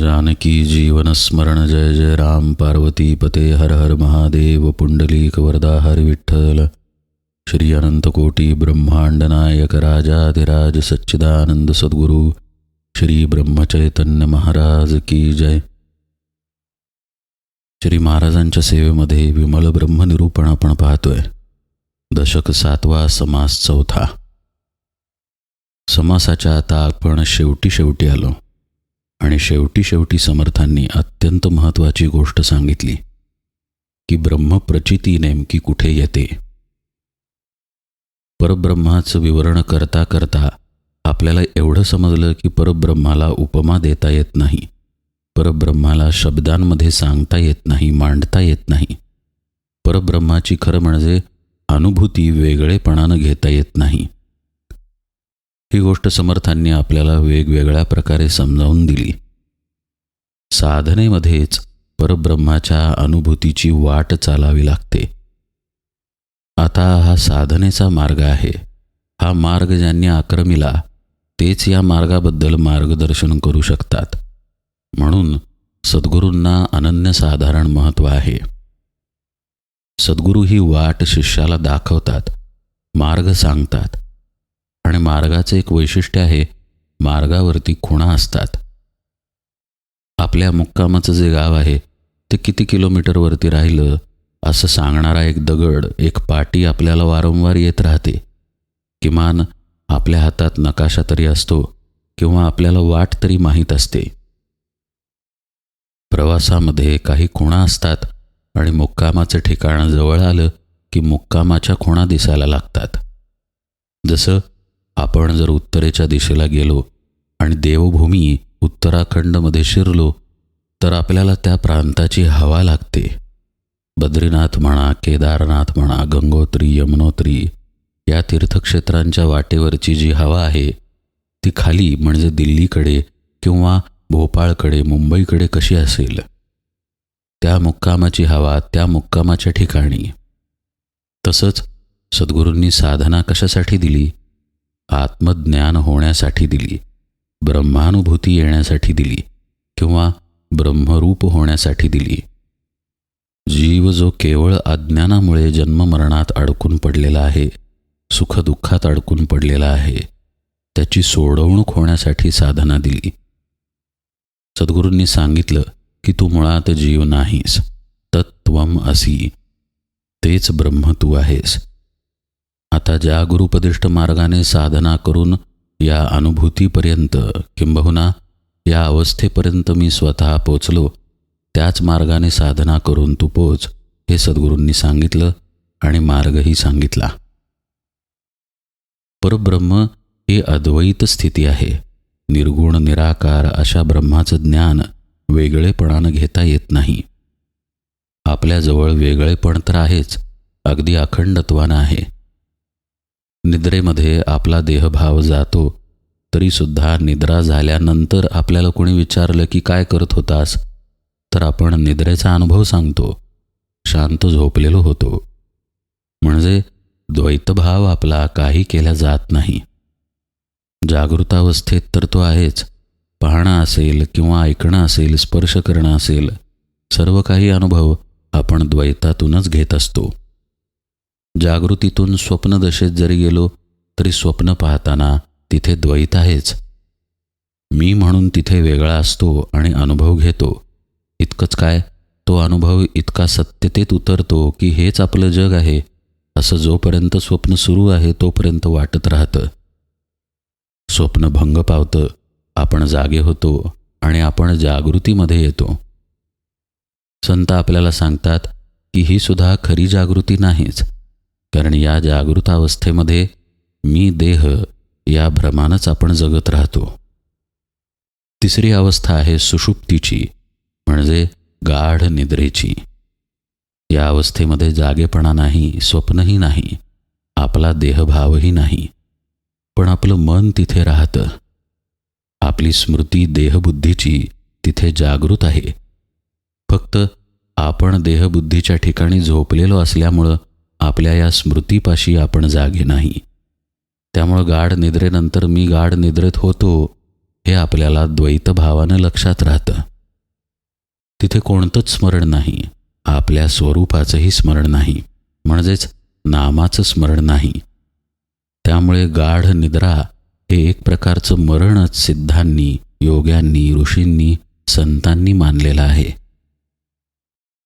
जानकी जीवन स्मरण जय जय राम पार्वती पते हर हर महादेव पुंडलीक वरदा हर विठ्ठल। श्री अनंतकोटी ब्रह्मांड नायक राजाधिराज सच्चिदानंद सद्गुरु श्री ब्रह्मचैतन्य महाराज की जय। श्री महाराजांच्या सेवेमध्ये विमल ब्रह्मनिरूपण आपण पाहतोय. दशक सातवा समास चौथा. समासाच्या आता आपण शेवटी शेवटी आलो. आणि शेवटी शेवटी समर्थांनी अत्यंत महत्त्वाची गोष्ट सांगितली की ब्रह्मप्रचिती नेमकी कुठे येते? परब्रह्माचं विवरण करता करता आपल्याला एवढं समजलं की परब्रह्माला उपमा देता येत नाही परब्रह्माला शब्दांमध्ये सांगता येत नाही मांडता येत नाही. परब्रह्माची खरं म्हणजे अनुभूती वेगळेपणानं घेता येत नाही. ही गोष्ट समर्थांनी आपल्याला वेगवेगळ्या प्रकारे समजावून दिली. साधनेमध्येच परब्रह्माच्या अनुभूतीची वाट चालावी लागते. आता हा साधनेचा मार्ग आहे. हा मार्ग ज्यांनी आक्रमिला तेच या मार्गाबद्दल मार्गदर्शन करू शकतात. म्हणून सद्गुरूंना अनन्यसाधारण महत्त्व आहे. सद्गुरू ही वाट शिष्याला दाखवतात मार्ग सांगतात आणि मार्गाचं एक वैशिष्ट्य आहे मार्गावरती खुणा असतात. आपल्या मुक्कामाचं जे गाव आहे ते किती किलोमीटरवरती राहिलं असं सांगणारा एक दगड एक पाटी आपल्याला वारंवार येत राहते. किमान आपल्या हातात नकाशा तरी असतो किंवा आपल्याला वाट तरी माहीत असते. प्रवासामध्ये काही खुणा असतात आणि मुक्कामाचं ठिकाण जवळ आलं की मुक्कामाच्या खुणा दिसायला लागतात. जसं आपण जर उत्तरेच्या दिशेला गेलो आणि देवभूमी उत्तराखंडमध्ये शिरलो तर आपल्याला त्या प्रांताची हवा लागते. बद्रीनाथ म्हणा केदारनाथ म्हणा गंगोत्री यमुनोत्री या तीर्थक्षेत्रांच्या वाटेवरची जी हवा आहे ती खाली म्हणजे दिल्लीकडे किंवा भोपाळकडे मुंबईकडे कशी असेल? त्या मुक्कामाची हवा त्या मुक्कामाच्या ठिकाणी. तसंच सद्गुरूंनी साधना कशासाठी दिली? आत्मज्ञान होण्यासाठी दिली. ब्रह्मानुभूती येण्यासाठी दिली किंवा ब्रह्मरूप होण्यासाठी दिली. जीव जो केवळ अज्ञानामुळे जन्ममरणात अडकून पडलेला आहे सुखदुःखात अडकून पडलेला आहे त्याची सोडवणूक होण्यासाठी साधना दिली. सद्गुरूंनी सांगितलं की तू मुळात जीव नाहीस तत्वम असी तेच ब्रह्म तू आहेस. आता ज्या गुरुपदिष्ट मार्गाने साधना करून या अनुभूतीपर्यंत किंबहुना या अवस्थेपर्यंत मी स्वतः पोचलो त्याच मार्गाने साधना करून तू पोच हे सद्गुरूंनी सांगितलं आणि मार्गही सांगितला. परब्रह्म ही अद्वैत स्थिती आहे. निर्गुण निराकार अशा ब्रह्माचं ज्ञान वेगळेपणानं घेता येत नाही. आपल्याजवळ वेगळेपण तर आहेच अगदी अखंडत्वानं आहे. निद्रेमध्ये आपला देहभाव जातो तरीसुद्धा निद्रा झाल्यानंतर आपल्याला कोणी विचारलं की काय करत होतास? तर आपण निद्रेचा अनुभव सांगतो. शांत झोपलेलो होतो. म्हणजे द्वैतभाव आपला काही केला जात नाही. जागृतावस्थेत तर तो आहेच. पाहणं असेल किंवा ऐकणं असेल स्पर्श करणं असेल सर्व काही अनुभव आपण द्वैतातूनच घेत असतो. जागृतीतून स्वप्नदशेत जरी गेलो तरी स्वप्न पाहताना तिथे द्वैत आहेच. मी म्हणून तिथे वेगळा असतो आणि अनुभव घेतो. इतकंच काय? तो अनुभव इतका सत्यतेत उतरतो की हेच आपलं जग आहे. असं जोपर्यंत स्वप्न सुरू आहे तोपर्यंत वाटत राहतं. स्वप्न भंग पावतं आपण जागे होतो आणि आपण जागृतीमध्ये येतो. संत आपल्याला सांगतात की ही सुद्धा खरी जागृती नाहीच. कारण या जागृतावस्थेमध्ये मी देह या भ्रमानच आपण जगत राहतो. तिसरी अवस्था आहे सुषुप्तीची म्हणजे गाढ निद्रेची. या अवस्थेमध्ये जागेपणा नाही स्वप्नही नाही आपला देहभावही नाही पण आपलं मन तिथे राहतं. आपली स्मृती देहबुद्धीची तिथे जागृत आहे. फक्त आपण देहबुद्धीच्या ठिकाणी झोपलेलो असल्यामुळं आपल्या या स्मृतीपाशी आपण जागे नाही. त्यामुळं गाढ निद्रेनंतर मी गाढ निद्रेत होतो हे आपल्याला द्वैतभावानं लक्षात राहतं. तिथे कोणतंच स्मरण नाही आपल्या स्वरूपाचंही स्मरण नाही म्हणजेच नामाचं स्मरण नाही. त्यामुळे गाढ निद्रा हे एक प्रकारचं मरणच सिद्धांनी योग्यांनी ऋषींनी संतांनी मानलेलं आहे.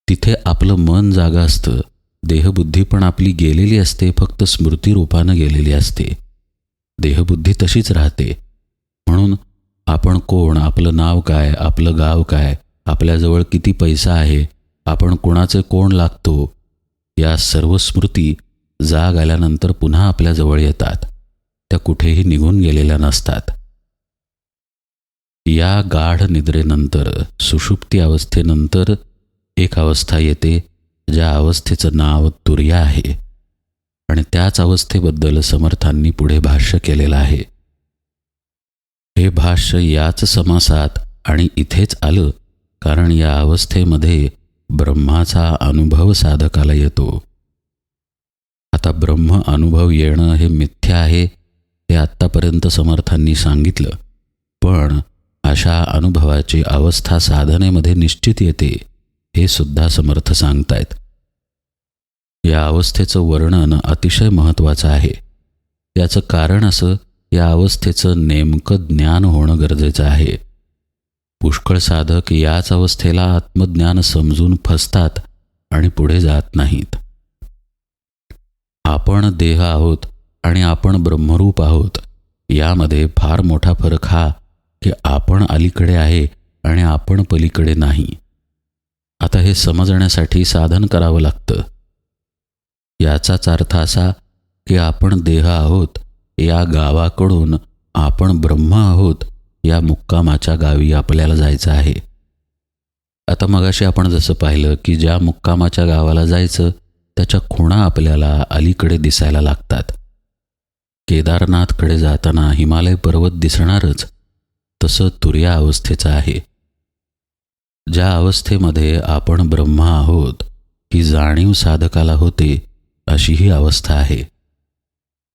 तिथे आपलं मन जागा असतं देहबुद्धी पण आपली गेलेली असते फक्त स्मृतिरूपानं गेलेली असते. देहबुद्धी तशीच राहते. म्हणून आपण कोण आपलं नाव काय आपलं गाव काय आपल्याजवळ किती पैसा आहे आपण कोणाचे कोण लागतो या सर्व स्मृती जाग आल्यानंतर पुन्हा आपल्याजवळ येतात. त्या कुठेही निघून गेलेल्या नसतात. या गाढ निद्रेनंतर सुषुप्ती अवस्थेनंतर एक अवस्था येते ज्या अवस्थेचं नाव तुर्या आहे आणि त्याच अवस्थेबद्दल समर्थांनी पुढे भाष्य केलेलं आहे. हे भाष्य याच समासात आणि इथेच आलं कारण या अवस्थेमध्ये ब्रह्माचा अनुभव साधकाला येतो. आता ब्रह्म अनुभव येणं हे मिथ्य आहे हे आत्तापर्यंत समर्थांनी सांगितलं. पण अशा अनुभवाची अवस्था साधनेमध्ये निश्चित येते. हे सुद्धा समर्थ सांगतायत. या अवस्थेचं वर्णन अतिशय महत्त्वाचं आहे. याचं कारण असं या अवस्थेचं नेमकं ज्ञान होणं गरजेचं आहे. पुष्कळ साधक याच अवस्थेला आत्मज्ञान समजून फसतात आणि पुढे जात नाहीत. आपण देह आहोत आणि आपण ब्रह्मरूप आहोत. यामध्ये फार मोठा फरक हा की आपण अलीकडे आहे आणि आपण पलीकडे नाही. आता हे समजण्यासाठी साधन करावं लागतं. याचाच अर्थ असा की आपण देह आहोत या गावाकडून आपण ब्रह्म आहोत या मुक्कामाच्या गावी आपल्याला जायचं आहे. आता मगाशी आपण जसं पाहिलं की ज्या मुक्कामाच्या गावाला जायचं त्याच्या खुणा आपल्याला अलीकडे दिसायला लागतात. केदारनाथकडे जाताना हिमालय पर्वत दिसणारच तसं तुर्या अवस्थेचं आहे. ज्या अवस्थेमध्ये आपण ब्रह्मा आहोत ही जाणीव साधकाला होते अशी ही अवस्था आहे.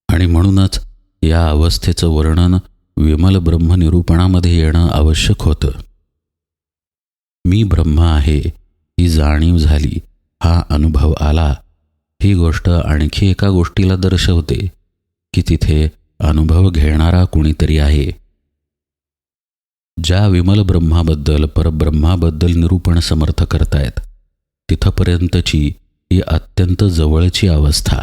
आणि म्हणूनच या अवस्थेचं वर्णन विमल ब्रह्मनिरूपणामध्ये येणं आवश्यक होतं. मी ब्रह्म आहे ही जाणीव झाली हा अनुभव आला ही गोष्ट आणखी एका गोष्टीला दर्शवते की तिथे अनुभव घेणारा कुणीतरी आहे. ज्या विमल ब्रह्माबद्दल परब्रह्माबद्दल निरूपण समर्थ करतायत तिथपर्यंतची ही अत्यंत जवळची अवस्था.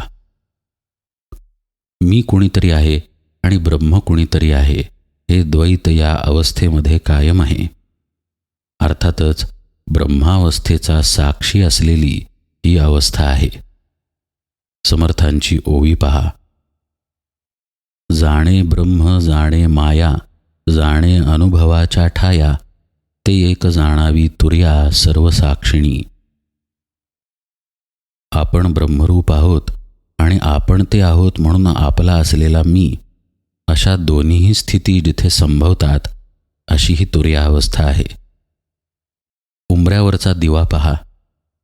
मी कुणीतरी आहे आणि ब्रह्म कुणीतरी आहे हे द्वैत या अवस्थेमध्ये कायम आहे. अर्थातच ब्रह्मावस्थेचा साक्षी असलेली ही अवस्था आहे. समर्थांची ओवी पहा. जाणे ब्रह्म जाणे माया जाणे अनुभवाच्या ठाया ते एक जाणावी तुर्या सर्वसाक्षिणी. आपण ब्रह्मरूप आहोत आणि आपण ते आहोत म्हणून आपला असलेला मी अशा दोन्हीही स्थिती जिथे संभवतात अशी ही तुर्या अवस्था आहे. उंबऱ्यावरचा दिवा पहा.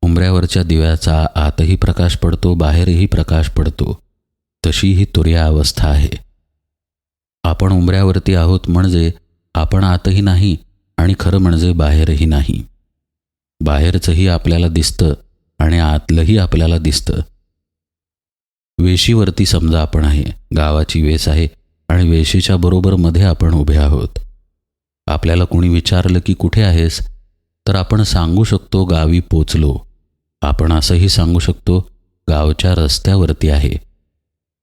उंबऱ्यावरच्या दिव्याचा आतही प्रकाश पडतो बाहेरही प्रकाश पडतो. तशी ही तुर्या अवस्था आहे. आपण उंबऱ्यावरती आहोत म्हणजे आपण आतही नाही आणि खरं म्हणजे बाहेरही नाही. बाहेरचंही आपल्याला दिसतं आणि आतलंही आपल्याला दिसतं. वेशीवरती समजा आपण आहे गावाची वेस आहे आणि वेशीच्या बरोबर मध्ये आपण उभे आहोत. आपल्याला कोणी विचारलं की कुठे आहेस? तर आपण सांगू शकतो गावी पोचलो. आपण असंही सांगू शकतो गावच्या रस्त्यावरती आहे.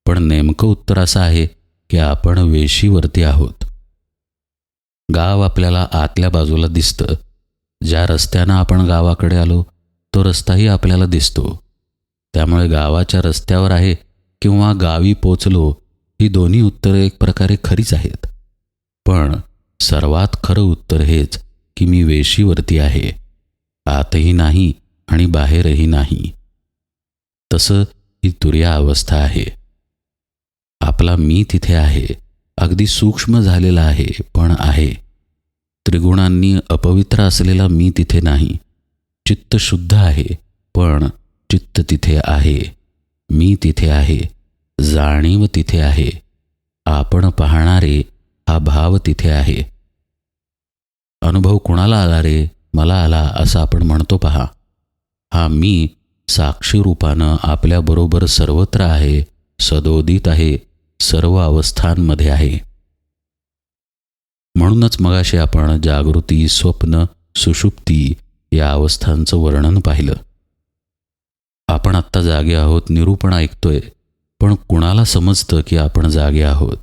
पण नेमकं उत्तर असं आहे की आपण वेशीवरती आहोत. गाव आपल्याला आतल्या बाजूला दिसतं. ज्या रस्त्यानं आपण गावाकडे आलो तो रस्ताही आपल्याला दिसतो. त्यामुळे गावाच्या रस्त्यावर आहे किंवा गावी पोचलो ही दोन्ही उत्तरं एक प्रकारे खरीच आहेत. पण सर्वात खरं उत्तर हेच की मी वेशीवरती आहे. आतही नाही आणि बाहेरही नाही. तसं ही तुर्या अवस्था आहे. आपला मी तिथे आहे. अगदी सूक्ष्म झालेला आहे पण आहे. त्रिगुणांनी अपवित्र असलेला मी तिथे नाही. चित्त शुद्ध आहे पण चित्त तिथे आहे. मी तिथे आहे जाणीव तिथे आहे. आपण पाहणारे हा भाव तिथे आहे. अनुभव कुणाला आला रे? मला आला असं आपण म्हणतो पहा. हा मी साक्षीरूपानं आपल्याबरोबर सर्वत्र आहे सदोदित आहे सर्व अवस्थांमध्ये आहे. म्हणूनच मगाशी आपण जागृती स्वप्न सुषुप्ती या अवस्थांचं वर्णन पाहिलं. आपण आत्ता जागे आहोत निरूपण ऐकतोय पण कुणाला समजतं की आपण जागे आहोत?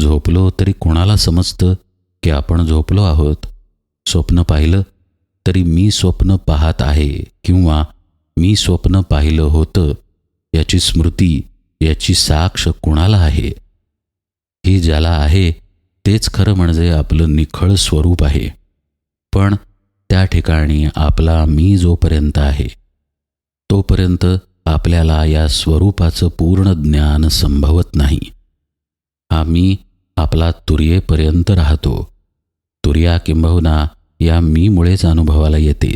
झोपलो तरी कुणाला समजतं की आपण झोपलो आहोत? स्वप्न पाहिलं तरी मी स्वप्न पाहत आहे किंवा मी स्वप्न पाहिलं होतं याची स्मृती याची साक्ष कुणाला आहे? ही ज्याला आहे तेच खरं म्हणजे आपलं निखळ स्वरूप आहे. पण त्या ठिकाणी आपला मी जोपर्यंत आहे तोपर्यंत आपल्याला या स्वरूपाचं पूर्ण ज्ञान संभवत नाही. हा मी आपला तुर्येपर्यंत राहतो. तुर्या किंबहुना या मीमुळेच अनुभवाला येते.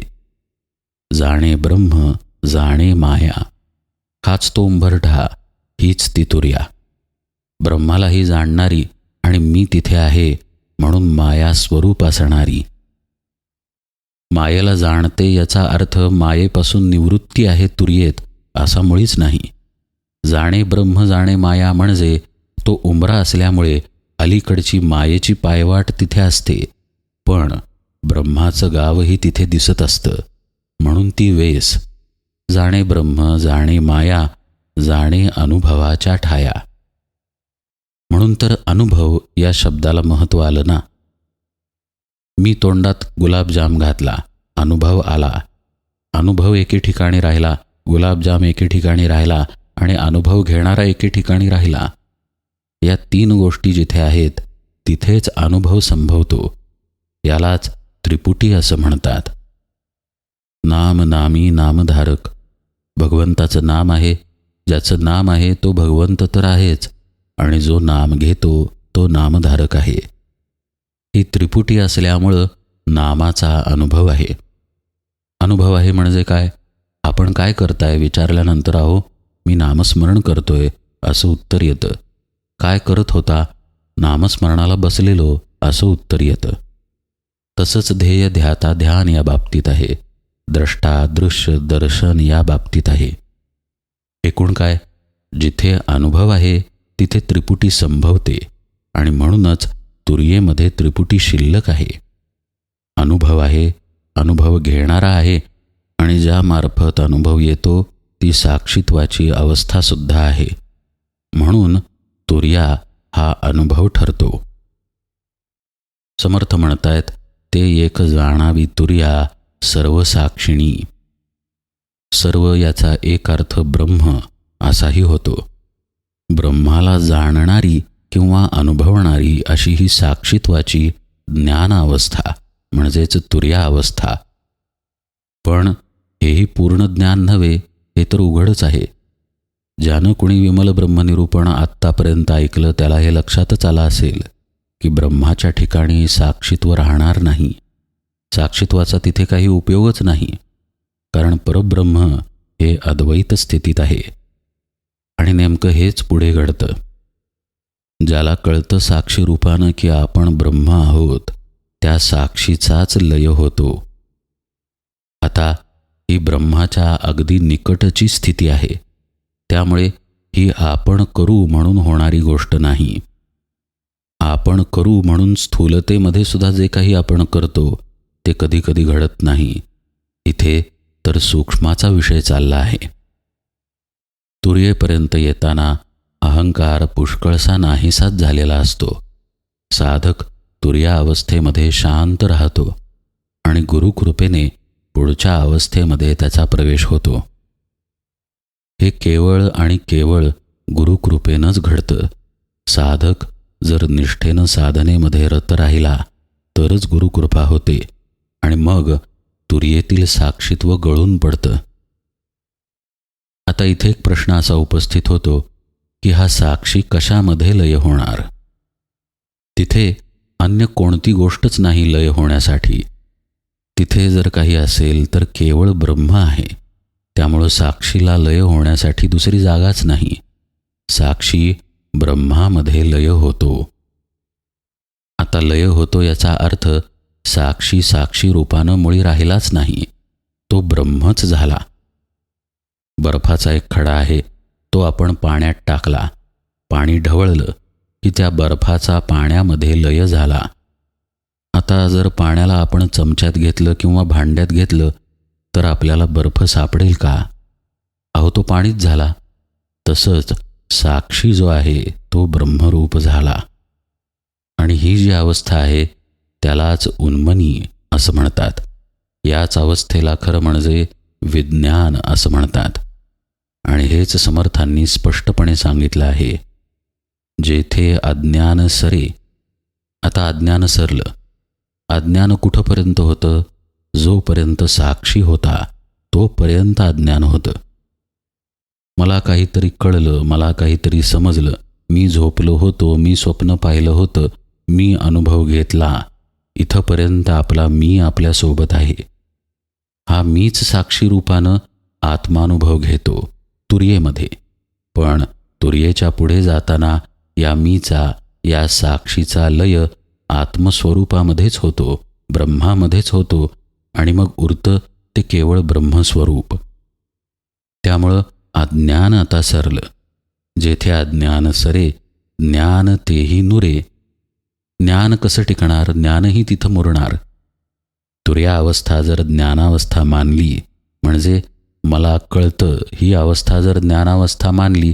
जाणे ब्रह्म जाणे माया. हाच तो उंबरठा हीच ती तुर्या. ब्रह्मालाही जाणणारी आणि मी तिथे आहे म्हणून माया स्वरूप असणारी. मायेला जाणते याचा अर्थ मायेपासून निवृत्ती आहे तुर्येत असा मुळीच नाही. जाणे ब्रह्म जाणे माया म्हणजे तो उमरा असल्यामुळे अलीकडची मायेची पायवाट तिथे असते. पण ब्रह्माचं गावही तिथे दिसत असतं. म्हणून ती वेस. जाणे ब्रह्म जाणे माया जाणे अनुभवाच्या ठाया. म्हणून तर अनुभव या शब्दाला महत्त्व आलं ना. मी तोंडात गुलाबजाम घातला. अनुभव आला. अनुभव एके ठिकाणी राहिला. गुलाबजाम एके ठिकाणी राहिला आणि अनुभव घेणारा एके ठिकाणी राहिला. या तीन गोष्टी जिथे आहेत तिथेच अनुभव संभवतो. यालाच त्रिपुटी असं म्हणतात. नाम नामी नामधारक. भगवंताचं नाम आहे ज्याचं नाम आहे तो भगवंत तर आहेच आणि जो नाम घेतो तो नामधारक आहे. ही त्रिपुटी असल्यामुळं नामाचा अनुभव आहे. अनुभव आहे म्हणजे काय? आपण काय करताय विचारल्यानंतर आहो मी नामस्मरण करतोय असं उत्तर येतं. काय करत होता? नामस्मरणाला बसलेलो असं उत्तर येतं. तसंच ध्येय ध्याता ध्यान या बाबतीत आहे. द्रष्टा दृश्य दर्शन या बाबतीत आहे. एकूण काय? जिथे अनुभव आहे तिथे त्रिपुटी संभवते आणि म्हणूनच तुर्येमध्ये त्रिपुटी शिल्लक आहे. अनुभव आहे अनुभव घेणारा आहे आणि ज्यामार्फत अनुभव येतो ती साक्षित्वाची अवस्थासुद्धा आहे. म्हणून तुर्या हा अनुभव ठरतो. समर्थ म्हणतायत ते एक जाणावी तुर्या सर्वसाक्षिणी. सर्व याचा एक अर्थ ब्रह्म असाही होतो. ब्रह्माला जाणणारी किंवा अनुभवणारी अशी ही साक्षित्वाची ज्ञान अवस्था म्हणजेच तुर्या अवस्था पण हेही पूर्ण ज्ञान नव्हे हे तर उघडच आहे. ज्यानं कुणी विमल ब्रह्मनिरूपण आत्तापर्यंत ऐकलं त्याला हे लक्षातच आलं असेल की ब्रह्माच्या ठिकाणी साक्षीत्व राहणार नाही. साक्षीत्वाचा तिथे काही उपयोगच नाही. कारण परब्रह्म हे अद्वैत स्थितीत आहे. आणि नेमकं हेच पुढे घडतं. ज्याला कळतं साक्षी रूपानं की आपण ब्रह्म आहोत त्या साक्षीचाच लय होतो. आता ही ब्रह्माच्या अगदी निकटची स्थिती आहे. त्यामुळे ही आपण करू म्हणून होणारी गोष्ट नाही. आपण करू म्हणून स्थूलतेमध्ये सुद्धा जे काही आपण करतो ते कधी कधी घडत नाही. इथे तर सूक्ष्माचा विषय चालला आहे. तुर्येपर्यंत येताना अहंकार पुष्कळसा नाहीसाच झालेला असतो. साधक तुर्या अवस्थेमध्ये शांत राहतो आणि गुरुकृपेने पुढच्या अवस्थेमध्ये त्याचा प्रवेश होतो. हे केवळ आणि केवळ गुरुकृपेनंच घडतं. साधक जर निष्ठेनं साधनेमध्ये रत राहिला तरच गुरुकृपा होते आणि मग तुर्येतील साक्षीत्व गळून पडतं. आता इथे एक प्रश्न असा उपस्थित होतो की हा साक्षी कशामध्ये लय होणार? तिथे अन्य कोणती गोष्टच नाही लय होण्यासाठी. तिथे जर काही असेल तर केवळ ब्रह्म आहे. त्यामुळं साक्षीला लय होण्यासाठी दुसरी जागाच नाही. साक्षी ब्रह्मामध्ये लय होतो. आता लय होतो याचा अर्थ साक्षी साक्षी रूपानं मुळी राहिलाच नाही. तो ब्रह्मच झाला. बर्फाचा एक खडा आहे तो आपण पाण्यात टाकला. पाणी ढवळलं की त्या बर्फाचा पाण्यामध्ये लय झाला. आता जर पाण्याला आपण चमच्यात घेतलं किंवा भांड्यात घेतलं तर आपल्याला बर्फ सापडेल का? अहो तो पाणीच झाला. तसंच साक्षी जो आहे तो ब्रह्मरूप झाला. आणि ही जी अवस्था आहे त्यालाच उन्मनी असं म्हणतात. याच अवस्थेला खरं म्हणजे विज्ञान असं म्हणतात. आणि हेच समर्थांनी स्पष्टपणे सांगितलं आहे. जेथे अज्ञान सरे आता अज्ञान सरलं. अज्ञान कुठंपर्यंत होतं? जोपर्यंत साक्षी होता तोपर्यंत अज्ञान होतं. मला काहीतरी कळलं मला काहीतरी समजलं. मी झोपलो होतो मी स्वप्न पाहिलं होतं मी अनुभव घेतला. इथंपर्यंत आपला मी आपल्यासोबत आहे. हा मीच साक्षी रूपानं आत्मानुभव घेतो तुर्येमध्ये. पण तुर्येच्या पुढे जाताना या मीचा या साक्षीचा लय आत्मस्वरूपामध्येच होतो ब्रह्मामध्येच होतो आणि मग उरतं ते केवळ ब्रह्मस्वरूप. त्यामुळं अज्ञान आता सरलं. जेथे अज्ञान सरे ज्ञान तेही नुरे ज्ञान कसं टिकणार? ज्ञानही तिथं मुरणार. तुर्या अवस्था जर ज्ञानावस्था मानली म्हणजे मला कळतं ही अवस्था जर ज्ञानावस्था मानली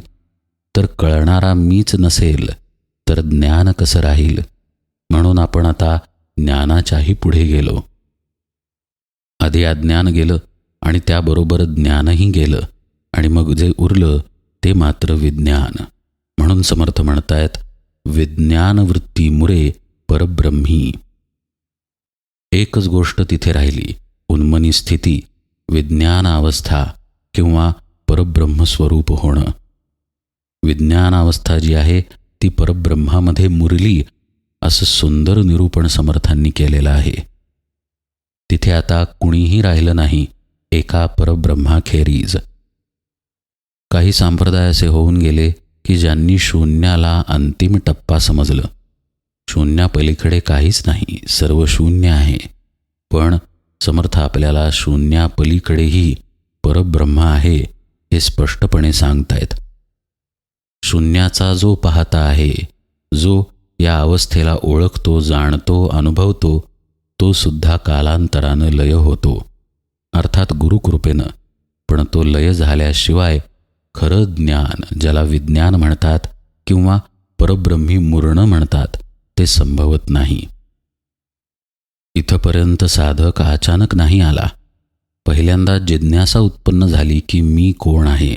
तर कळणारा मीच नसेल तर ज्ञान कसं राहील? म्हणून आपण आता ज्ञानाच्याही पुढे गेलो. आधी अज्ञान गेलं आणि त्याबरोबर ज्ञानही गेलं आणि मग जे उरलं ते मात्र विज्ञान. म्हणून समर्थ म्हणतायत विज्ञान परब्रह्मी. एकच गोष्ट तिथे राहिली उन्मनी स्थिती विज्ञानावस्था किंवा परब्रह्मस्वरूप होणं. विज्ञानावस्था जी आहे ती परब्रह्मामध्ये मुरली असं सुंदर निरूपण समर्थांनी केलेलं आहे. तिथे आता कुणीही राहिलं नाही एका परब्रह्माखेरीज. काही संप्रदाय असे होऊन गेले की ज्यांनी शून्याला अंतिम टप्पा समजलं. शून्यापलीकडे काहीच नाही सर्व शून्य आहे. पण समर्थ आपल्याला शून्यापलीकडेही परब्रह्म आहे हे स्पष्टपणे सांगतायत. शून्याचा जो पाहता आहे जो या अवस्थेला ओळखतो जाणतो अनुभवतो तो सुद्धा कालांतरानं लय होतो. अर्थात गुरुकृपेनं. पण तो लय झाल्याशिवाय खरं ज्ञान ज्याला विज्ञान म्हणतात किंवा परब्रह्मी मुरण म्हणतात ते संभवत नाही. इथपर्यंत साधक अचानक नाही आला. पहिल्यांदा जिज्ञासा उत्पन्न झाली की मी कोण आहे?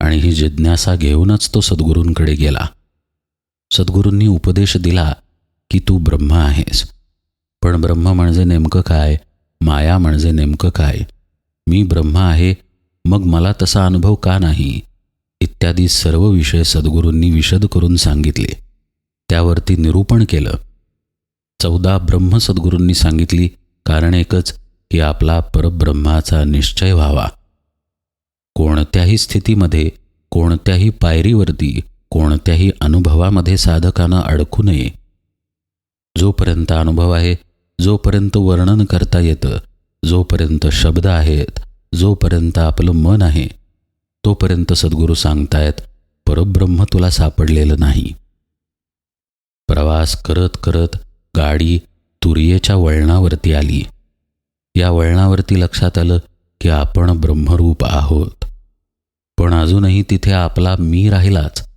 आणि ही जिज्ञासा घेऊनच तो सद्गुरूंकडे गेला. सद्गुरूंनी उपदेश दिला की तू ब्रह्म आहेस. पण ब्रह्म म्हणजे नेमकं काय? माया म्हणजे नेमकं काय? मी ब्रह्म आहे मग मला तसा अनुभव का नाही? इत्यादी सर्व विषय सद्गुरूंनी विशद करून सांगितले. त्यावरती निरूपण केलं. चौदा ब्रह्म सद्गुरूंनी सांगितली कारण एकच की आपला परब्रह्माचा निश्चय व्हावा. कोणत्याही स्थितीमध्ये कोणत्याही पायरीवरती कोणत्याही अनुभवामध्ये साधकानं अडकू नये. जोपर्यंत अनुभव आहे जोपर्यंत वर्णन करता येतं जोपर्यंत शब्द आहेत जोपर्यंत आपलं मन आहे तोपर्यंत सद्गुरू सांगतायत परब्रह्म तुला सापडलेलं नाही. प्रवास करत करत गाडी तुर्येच्या वळणावरती आली. या वळणावरती लक्षात आलं की आपण ब्रह्मरूप आहोत. पण अजूनही तिथे आपला मी राहिलाच.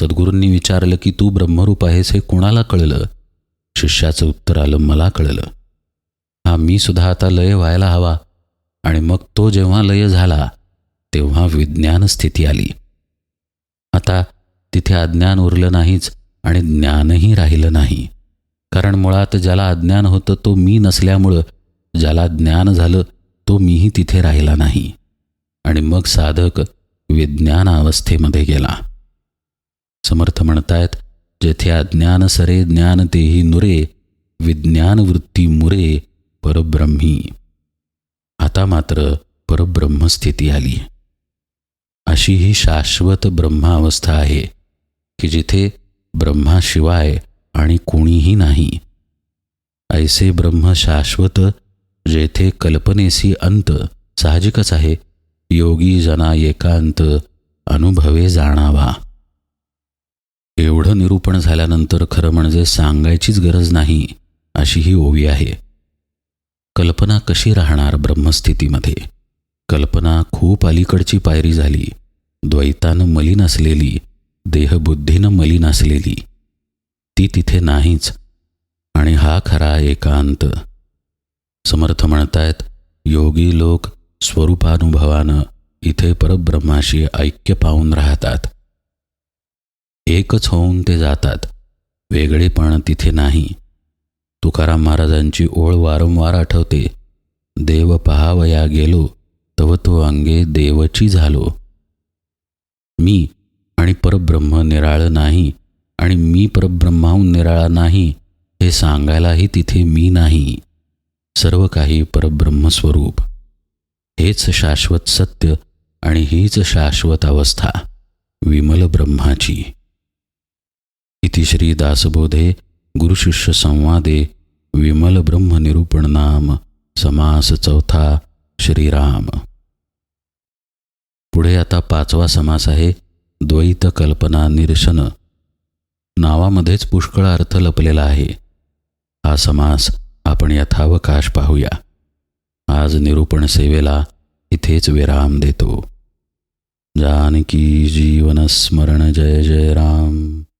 सद्गुरूंनी विचारलं की तू ब्रह्मरूप आहेस हे कुणाला कळलं? शिष्याचं उत्तर आलं मला कळलं. हा मी सुद्धा आता लय व्हायला हवा. आणि मग तो जेव्हा लय झाला तेव्हा विज्ञान स्थिती आली. आता तिथे अज्ञान उरलं नाहीच आणि ज्ञानही राहिलं नाही. कारण मुळात ज्याला अज्ञान होतं तो मी नसल्यामुळं ज्याला ज्ञान झालं तो मीही तिथे राहिला नाही. आणि मग साधक विज्ञान अवस्थेमध्ये गेला. समर्थ म्हणतायत जेथे अज्ञान सरे ज्ञान तेही नुरे विज्ञान वृत्ती मुरे परब्रह्मी. आता मात्र परब्रह्मस्थिती आली. अशी ही शाश्वत ब्रह्मावस्था आहे की जिथे ब्रह्माशिवाय आणि कोणीही नाही. ऐसे ब्रह्म शाश्वत जेथे कल्पनेसी अंत साहजिकच आहे योगी जना एकांत अनुभवे जाणावा. एवढं निरूपण झाल्यानंतर खरं म्हणजे सांगायचीच गरज नाही अशी ही ओवी आहे. कल्पना कशी राहणार ब्रह्मस्थितीमध्ये? कल्पना खूप अलीकडची पायरी झाली. द्वैतानं मलिन असलेली देहबुद्धीनं मलिन असलेली. ती तिथे नाहीच. आणि हा खरा एकांत. समर्थ म्हणतायत योगी लोक स्वरूपानुभवानं इथे परब्रह्माशी ऐक्य पाहून राहतात. एकच होऊन ते जातात. वेगळेपण तिथे नाही. तुकाराम महाराजांची ओळ वारंवार आठवते. देव पहावया गेलो तव तो अंगे देवची झालो. मी आणि परब्रह्म निराळं नाही आणि मी परब्रह्माहून निराळा नाही हे सांगायलाही तिथे मी नाही. सर्व काही परब्रह्मस्वरूप. हेच शाश्वत सत्य आणि हीच शाश्वत अवस्था. विमल ब्रह्माची. इति श्री दासबोधे गुरुशिष्य संवादे विमल ब्रह्म निरूपण नाम समास चौथा श्रीराम. पुढे आता पाचवा समास आहे द्वैत कल्पना निरशन नावामध्येच पुष्कळ अर्थ लपलेला आहे. हा समास आपण यथावकाश पाहूया. आज निरूपण सेवेला इथेच विराम देतो. जानकी जीवन स्मरण जय जय राम.